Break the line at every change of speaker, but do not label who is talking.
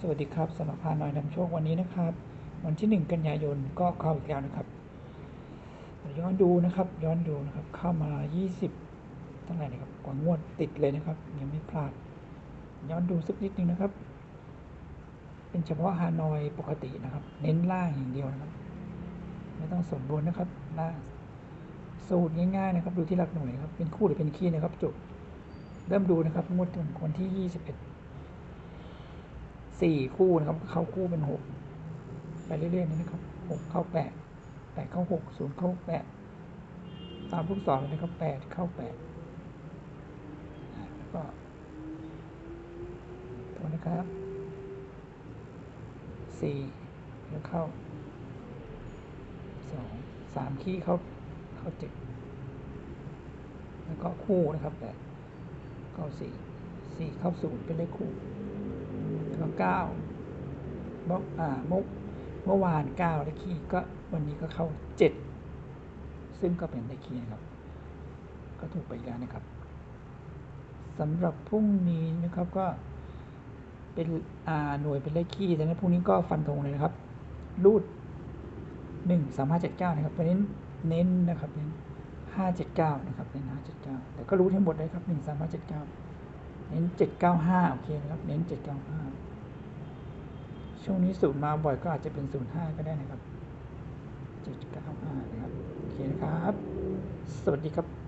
สวัสดีครับสำหรับพาน้อยนำโชควันนี้นะครับ วันที่ 1 กันยายนก็เข้าอีกแล้วนะครับ ย้อนดูนะครับ ย้อนดูนะครับ เข้ามา 20เท่าไหร่นะครับกว่างวดติดเลยนะครับ ยังไม่พลาด ย้อนดูสักนิดนึงนะครับ เป็นเฉพาะฮานอยปกตินะครับ เน้นล่างอย่างเดียวนะครับ ไม่ต้องสมบูรณ์นะครับล่างสูตรง่ายๆนะครับ ดูที่หลักหน่วยครับ เป็นคู่หรือเป็นคีย์นะครับจบเริ่มดูนะครับงวดถึงวันที่ 21 สี่คู่นะครับ เข้าคู่เป็นหกไปเรื่อยๆนี่นะครับหกเข้าแปดแปดเข้าหกศูนย์เข้าแปดตามลูกศรเลยนะครับแปดเข้าแปดแล้วก็ตัวนะครับสี่แล้วเข้าสองสามขี้เข้าเข้าเจ็ดแล้วก็คู่นะครับแปดเข้าสี่สี่เข้าศูนย์เป็นเลขคู่ เก้าเมื่อ่าเมื่อเมื่อวานเก้าได้คีย์ก็วันนี้ก็เข้าเจ็ดซึ่งก็เป็นได้คีย์นะครับ ก็ถูกไปแล้วนะครับสำหรับพรุ่งนี้นะครับก็เป็นอ่าหน่วยเป็นเลขคีย์แต่ในพรุ่งนี้ก็ฟันธงเลยนะครับ รูดหนึ่งสามห้าเจ็ดเก้านะครับเพราะเน้นเน้นนะครับเน้นห้าเจ็ดเก้านะครับเน้นห้าเจ็ดเก้าแต่ก็รู้ทั้งหมดเลยครับหนึ่งสามห้าเจ็ดเก้าเน้นเจ็ดเก้าห้าโอเคนะครับ เน้นเจ็ดเก้าห้า ช่วงนี้ศูนย์มาบ่อยก็อาจจะเป็นศูนย์ห้าก็ได้นะครับเจ็ดเก้าห้านะครับโอเคนะครับ สวัสดีครับ